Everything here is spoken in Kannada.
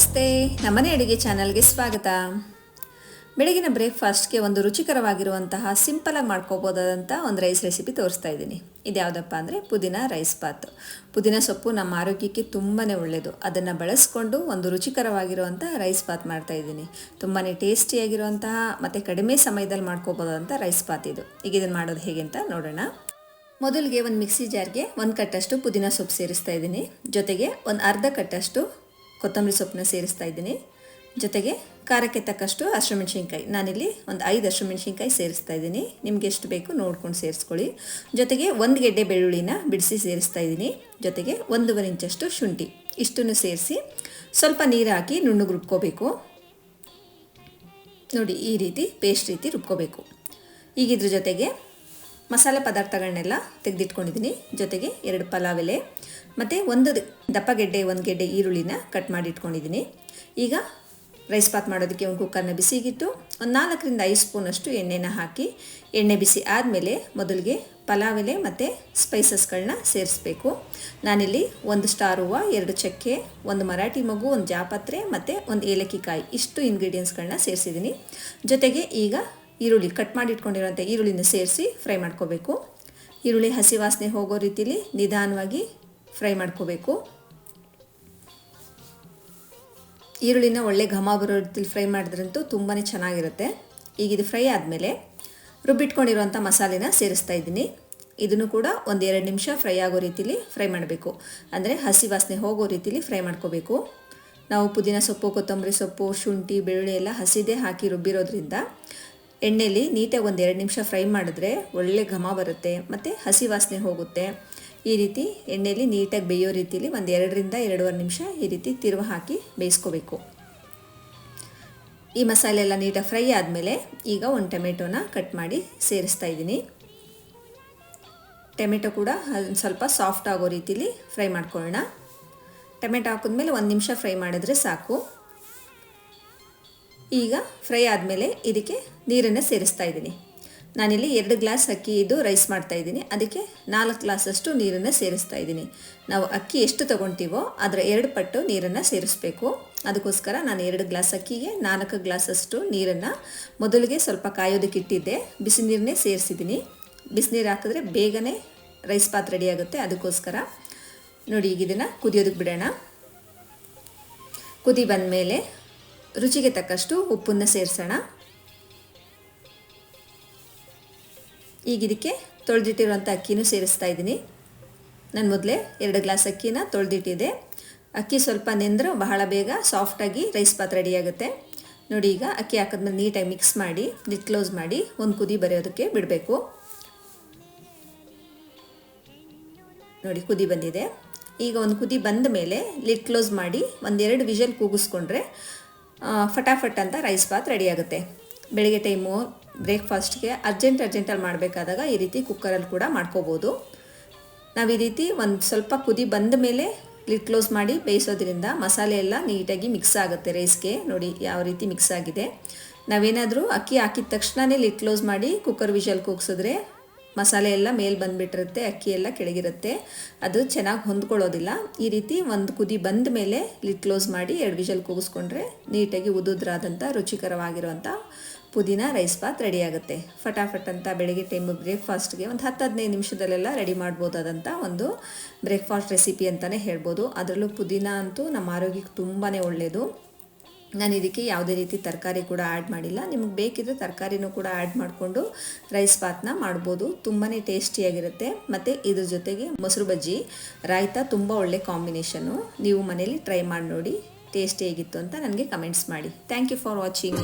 ನಮಸ್ತೆ. ನಮ್ಮನೆ ಅಡುಗೆ ಚಾನಲ್ಗೆ ಸ್ವಾಗತ. ಬೆಳಗಿನ ಬ್ರೇಕ್ಫಾಸ್ಟ್ಗೆ ಒಂದು ರುಚಿಕರವಾಗಿರುವಂತಹ ಸಿಂಪಲಾಗಿ ಮಾಡ್ಕೋಬೋದಾದಂಥ ಒಂದು ರೈಸ್ ರೆಸಿಪಿ ತೋರಿಸ್ತಾ ಇದ್ದೀನಿ. ಇದ್ಯಾವುದಪ್ಪ ಅಂದರೆ ಪುದೀನ ರೈಸ್ ಪಾತ್ ಪುದೀನ ಸೊಪ್ಪು ನಮ್ಮ ಆರೋಗ್ಯಕ್ಕೆ ತುಂಬಾ ಒಳ್ಳೆಯದು ಅದನ್ನು ಬಳಸ್ಕೊಂಡು ಒಂದು ರುಚಿಕರವಾಗಿರುವಂಥ ರೈಸ್ ಬಾತ್ ಮಾಡ್ತಾ ಇದ್ದೀನಿ. ತುಂಬಾ ಟೇಸ್ಟಿಯಾಗಿರುವಂತಹ ಮತ್ತು ಕಡಿಮೆ ಸಮಯದಲ್ಲಿ ಮಾಡ್ಕೋಬೋದಾದಂಥ ರೈಸ್ ಬಾತ್ ಇದು. ಈಗ ಇದನ್ನು ಮಾಡೋದು ಹೇಗೆ ಅಂತ ನೋಡೋಣ. ಮೊದಲಿಗೆ ಒಂದು ಮಿಕ್ಸಿ ಜಾರ್ಗೆ ಒಂದು ಕಟ್ಟಷ್ಟು ಪುದೀನ ಸೊಪ್ಪು ಸೇರಿಸ್ತಾ ಇದ್ದೀನಿ. ಜೊತೆಗೆ ಒಂದು ಅರ್ಧ ಕಟ್ಟಷ್ಟು ಕೊತ್ತಂಬರಿ ಸೊಪ್ಪನ್ನ ಸೇರಿಸ್ತಾ ಇದ್ದೀನಿ. ಜೊತೆಗೆ ಖಾರಕ್ಕೆ ತಕ್ಕಷ್ಟು ಹಸಿಮೆಣ್ಸಿನ್ಕಾಯಿ. ನಾನಿಲ್ಲಿ ಒಂದು ಐದು ಹಸಿಮೆಣ್ಸಿನ್ಕಾಯಿ ಸೇರಿಸ್ತಾ ಇದ್ದೀನಿ. ನಿಮ್ಗೆ ಎಷ್ಟು ಬೇಕು ನೋಡ್ಕೊಂಡು ಸೇರಿಸ್ಕೊಳ್ಳಿ. ಜೊತೆಗೆ ಒಂದು ಗೆಡ್ಡೆ ಬೆಳ್ಳುಳ್ಳಿನ ಬಿಡಿಸಿ ಸೇರಿಸ್ತಾ ಇದ್ದೀನಿ. ಜೊತೆಗೆ ಒಂದೂವರೆ ಇಂಚಷ್ಟು ಶುಂಠಿ. ಇಷ್ಟನ್ನು ಸೇರಿಸಿ ಸ್ವಲ್ಪ ನೀರು ಹಾಕಿ ನುಣ್ಣಗೆ ರುಬ್ಕೋಬೇಕು. ನೋಡಿ, ಈ ರೀತಿ ಪೇಸ್ಟ್ ರೀತಿ ರುಬ್ಕೋಬೇಕು. ಈಗಿದ್ರ ಜೊತೆಗೆ ಮಸಾಲೆ ಪದಾರ್ಥಗಳನ್ನೆಲ್ಲ ತೆಗೆದಿಟ್ಕೊಂಡಿದ್ದೀನಿ. ಜೊತೆಗೆ ಎರಡು ಪಲಾವ್ ಎಲೆ, ಮತ್ತು ಒಂದು ದಪ್ಪ ಗೆಡ್ಡೆ, ಒಂದು ಗೆಡ್ಡೆ ಈರುಳ್ಳಿನ ಕಟ್ ಮಾಡಿ ಇಟ್ಕೊಂಡಿದ್ದೀನಿ. ಈಗ ರೈಸ್ ಪಾತ್ ಮಾಡೋದಕ್ಕೆ ಒಂದು ಕುಕ್ಕರ್ನ ಬಿಸಿಗಿಟ್ಟು ಒಂದು ನಾಲ್ಕರಿಂದ ಐದು ಸ್ಪೂನಷ್ಟು ಎಣ್ಣೆನ ಹಾಕಿ, ಎಣ್ಣೆ ಬಿಸಿ ಆದಮೇಲೆ ಮೊದಲಿಗೆ ಪಲಾವ್ ಎಲೆ ಮತ್ತು ಸ್ಪೈಸಸ್ಗಳನ್ನ ಸೇರಿಸ್ಬೇಕು. ನಾನಿಲ್ಲಿ ಒಂದು ಸ್ಟಾರ್ ಹೂವು, ಎರಡು ಚಕ್ಕೆ, ಒಂದು ಮರಾಠಿ ಮಗು, ಒಂದು ಜಾಪತ್ರೆ ಮತ್ತು ಒಂದು ಏಲಕ್ಕಿ ಕಾಯಿ ಇಷ್ಟು ಇಂಗ್ರೀಡಿಯೆಂಟ್ಸ್ಗಳನ್ನ ಸೇರಿಸಿದ್ದೀನಿ. ಜೊತೆಗೆ ಈಗ ಈರುಳ್ಳಿ ಕಟ್ ಮಾಡಿ ಇಟ್ಕೊಂಡಿರುವಂಥ ಈರುಳ್ಳಿನ ಸೇರಿಸಿ ಫ್ರೈ ಮಾಡ್ಕೋಬೇಕು. ಈರುಳ್ಳಿ ಹಸಿ ವಾಸನೆ ಹೋಗೋ ರೀತಿಲಿ ನಿಧಾನವಾಗಿ ಫ್ರೈ ಮಾಡ್ಕೋಬೇಕು. ಈರುಳ್ಳಿನ ಒಳ್ಳೆ ಘಮ ಬರೋ ರೀತಿಲಿ ಫ್ರೈ ಮಾಡಿದ್ರಂತೂ ತುಂಬಾ ಚೆನ್ನಾಗಿರುತ್ತೆ. ಈಗ ಇದು ಫ್ರೈ ಆದಮೇಲೆ ರುಬ್ಬಿಟ್ಕೊಂಡಿರುವಂಥ ಮಸಾಲೆನ ಸೇರಿಸ್ತಾ ಇದ್ದೀನಿ. ಇದನ್ನು ಕೂಡ ಒಂದು ಎರಡು ನಿಮಿಷ ಫ್ರೈ ಆಗೋ ರೀತಿಲಿ ಫ್ರೈ ಮಾಡಬೇಕು. ಅಂದರೆ ಹಸಿ ವಾಸನೆ ಹೋಗೋ ರೀತಿಲಿ ಫ್ರೈ ಮಾಡ್ಕೋಬೇಕು. ನಾವು ಪುದೀನ ಸೊಪ್ಪು, ಕೊತ್ತಂಬರಿ ಸೊಪ್ಪು, ಶುಂಠಿ, ಬೆಳ್ಳುಳ್ಳಿ ಎಲ್ಲ ಹಸಿದೇ ಹಾಕಿ ರುಬ್ಬಿರೋದ್ರಿಂದ ಎಣ್ಣೆಯಲ್ಲಿ ನೀಟಾಗಿ ಒಂದು ಎರಡು ನಿಮಿಷ ಫ್ರೈ ಮಾಡಿದ್ರೆ ಒಳ್ಳೆ ಘಮ ಬರುತ್ತೆ, ಮತ್ತು ಹಸಿ ವಾಸನೆ ಹೋಗುತ್ತೆ. ಈ ರೀತಿ ಎಣ್ಣೆಯಲ್ಲಿ ನೀಟಾಗಿ ಬೇಯೋ ರೀತಿಯಲ್ಲಿ ಒಂದು ಎರಡರಿಂದ ಎರಡೂವರೆ ನಿಮಿಷ ಈ ರೀತಿ ತಿರುವು ಹಾಕಿ ಬೇಯಿಸ್ಕೋಬೇಕು. ಈ ಮಸಾಲೆ ಎಲ್ಲ ನೀಟಾಗಿ ಫ್ರೈ ಆದಮೇಲೆ ಈಗ ಒಂದು ಟೊಮೆಟೊನ ಕಟ್ ಮಾಡಿ ಸೇರಿಸ್ತಾ ಇದ್ದೀನಿ. ಟೊಮೆಟೊ ಕೂಡ ಸ್ವಲ್ಪ ಸಾಫ್ಟ್ ಆಗೋ ರೀತಿಲಿ ಫ್ರೈ ಮಾಡ್ಕೊಳ್ಳೋಣ. ಟೊಮೆಟೊ ಹಾಕಿದ್ಮೇಲೆ ಒಂದು ನಿಮಿಷ ಫ್ರೈ ಮಾಡಿದ್ರೆ ಸಾಕು. ಈಗ ಫ್ರೈ ಆದಮೇಲೆ ಇದಕ್ಕೆ ನೀರನ್ನು ಸೇರಿಸ್ತಾ ಇದ್ದೀನಿ. ನಾನಿಲ್ಲಿ ಎರಡು ಗ್ಲಾಸ್ ಅಕ್ಕಿ ಇದು ರೈಸ್ ಮಾಡ್ತಾ ಇದ್ದೀನಿ. ಅದಕ್ಕೆ ನಾಲ್ಕು ಗ್ಲಾಸಷ್ಟು ನೀರನ್ನು ಸೇರಿಸ್ತಾ ಇದ್ದೀನಿ. ನಾವು ಅಕ್ಕಿ ಎಷ್ಟು ತೊಗೊಳ್ತೀವೋ ಅದರ ಎರಡು ಪಟ್ಟು ನೀರನ್ನು ಸೇರಿಸ್ಬೇಕು. ಅದಕ್ಕೋಸ್ಕರ ನಾನು ಎರಡು ಗ್ಲಾಸ್ ಅಕ್ಕಿಗೆ ನಾಲ್ಕು ಗ್ಲಾಸಷ್ಟು ನೀರನ್ನು ಮೊದಲಿಗೆ ಸ್ವಲ್ಪ ಕಾಯೋದಕ್ಕೆ ಇಟ್ಟಿದ್ದೆ. ಬಿಸಿ ನೀರನ್ನೇ ಸೇರಿಸಿದ್ದೀನಿ. ಬಿಸಿನೀರು ಹಾಕಿದ್ರೆ ಬೇಗನೆ ರೈಸ್ ಪಾತ್ ರೆಡಿ ಆಗುತ್ತೆ. ಅದಕ್ಕೋಸ್ಕರ ನೋಡಿ ಈಗ ಇದನ್ನು ಕುದಿಯೋದಕ್ಕೆ ಬಿಡೋಣ. ಕುದಿ ಬಂದ ಮೇಲೆ ರುಚಿಗೆ ತಕ್ಕಷ್ಟು ಉಪ್ಪನ್ನು ಸೇರಿಸೋಣ. ಈಗ ಇದಕ್ಕೆ ತೊಳೆದಿಟ್ಟಿರುವಂಥ ಅಕ್ಕಿನೂ ಸೇರಿಸ್ತಾ ಇದ್ದೀನಿ. ನಾನು ಮೊದಲೇ ಎರಡು ಗ್ಲಾಸ್ ಅಕ್ಕಿನ ತೊಳೆದಿಟ್ಟಿದೆ ಅಕ್ಕಿ ಸ್ವಲ್ಪ ನೆಂದರೂ ಬಹಳ ಬೇಗ ಸಾಫ್ಟಾಗಿ ರೈಸ್ ಪಾತ್ರ ರೆಡಿಯಾಗುತ್ತೆ ನೋಡಿ ಈಗ ಅಕ್ಕಿ ಹಾಕಿದ್ಮೇಲೆ ನೀಟಾಗಿ ಮಿಕ್ಸ್ ಮಾಡಿ ಲಿಟ್ ಕ್ಲೋಸ್ ಮಾಡಿ ಒಂದು ಕುದಿ ಬರೆಯೋದಕ್ಕೆ ಬಿಡಬೇಕು. ನೋಡಿ ಕುದಿ ಬಂದಿದೆ. ಈಗ ಒಂದು ಕುದಿ ಬಂದ ಮೇಲೆ ಲಿಟ್ ಕ್ಲೋಸ್ ಮಾಡಿ ಒಂದೆರಡು ವಿಷಲ್ ಕೂಗಿಸ್ಕೊಂಡ್ರೆ ಫಟಾಫಟ್ ಅಂತ ರೈಸ್ ಬಾತ್ ರೆಡಿ ಆಗುತ್ತೆ. ಬೆಳಗ್ಗೆ ಟೈಮು ಬ್ರೇಕ್ಫಾಸ್ಟ್ಗೆ ಅರ್ಜೆಂಟ್ ಅರ್ಜೆಂಟಲ್ಲಿ ಮಾಡಬೇಕಾದಾಗ ಈ ರೀತಿ ಕುಕ್ಕರಲ್ಲಿ ಕೂಡ ಮಾಡ್ಕೋಬೋದು. ನಾವು ಈ ರೀತಿ ಒಂದು ಸ್ವಲ್ಪ ಕುದಿ ಬಂದ ಮೇಲೆ ಲಿಡ್ ಕ್ಲೋಸ್ ಮಾಡಿ ಬೇಯಿಸೋದ್ರಿಂದ ಮಸಾಲೆ ಎಲ್ಲ ನೀಟಾಗಿ ಮಿಕ್ಸ್ ಆಗುತ್ತೆ ರೈಸ್ಗೆ ನೋಡಿ ಯಾವ ರೀತಿ ಮಿಕ್ಸ್ ಆಗಿದೆ. ನಾವೇನಾದರೂ ಅಕ್ಕಿ ಹಾಕಿದ ತಕ್ಷಣವೇ ಲಿಡ್ ಕ್ಲೋಸ್ ಮಾಡಿ ಕುಕ್ಕರ್ ವಿಷಲ್ ಕೂಗ್ಸಿದ್ರೆ ಮಸಾಲೆ ಎಲ್ಲ ಮೇಲೆ ಬಂದುಬಿಟ್ಟಿರುತ್ತೆ, ಅಕ್ಕಿ ಎಲ್ಲ ಕೆಳಗಿರುತ್ತೆ. ಅದು ಚೆನ್ನಾಗಿ ಹೊಂದ್ಕೊಳ್ಳೋದಿಲ್ಲ. ಈ ರೀತಿ ಒಂದು ಕುದಿ ಬಂದ ಮೇಲೆ ಲಿಡ್ ಕ್ಲೋಸ್ ಮಾಡಿ ಎರಡು ವಿಷಲ್ ಕೂಗಿಸ್ಕೊಂಡ್ರೆ ನೀಟಾಗಿ ಉದುದ್ರಾದಂಥ ರುಚಿಕರವಾಗಿರುವಂಥ ಪುದೀನ ರೈಸ್ ಬಾತ್ ರೆಡಿ ಆಗುತ್ತೆ ಫಟಾಫಟ್ ಅಂತ ಬೆಳಗ್ಗೆ ಟೈಮು ಬ್ರೇಕ್ಫಾಸ್ಟ್ಗೆ ಒಂದು ಹತ್ತು ಹದಿನೈದು ನಿಮಿಷದಲ್ಲೆಲ್ಲ ರೆಡಿ ಮಾಡ್ಬೋದಾದಂಥ ಒಂದು ಬ್ರೇಕ್ಫಾಸ್ಟ್ ರೆಸಿಪಿ ಅಂತಲೇ ಹೇಳ್ಬೋದು. ಅದರಲ್ಲೂ ಪುದೀನ ಅಂತೂ ನಮ್ಮ ಆರೋಗ್ಯಕ್ಕೆ ತುಂಬಾ ಒಳ್ಳೆಯದು ನಾನು ಇದಕ್ಕೆ ಯಾವುದೇ ರೀತಿ ತರಕಾರಿ ಕೂಡ ಆ್ಯಡ್ ಮಾಡಿಲ್ಲ. ನಿಮ್ಗೆ ಬೇಕಿದ್ರೆ ತರಕಾರಿನೂ ಕೂಡ ಆ್ಯಡ್ ಮಾಡಿಕೊಂಡು ರೈಸ್ ಬಾತ್ನ ಮಾಡ್ಬೋದು. ತುಂಬಾ ಟೇಸ್ಟಿಯಾಗಿರುತ್ತೆ. ಮತ್ತು ಇದ್ರ ಜೊತೆಗೆ ಮೊಸರು ಬಜ್ಜಿ, ರಾಯ್ತ ತುಂಬ ಒಳ್ಳೆ ಕಾಂಬಿನೇಷನು ನೀವು ಮನೇಲಿ ಟ್ರೈ ಮಾಡಿ ನೋಡಿ ಟೇಸ್ಟಿಯಾಗಿತ್ತು ಅಂತ ನನಗೆ ಕಮೆಂಟ್ಸ್ ಮಾಡಿ. Thank you for watching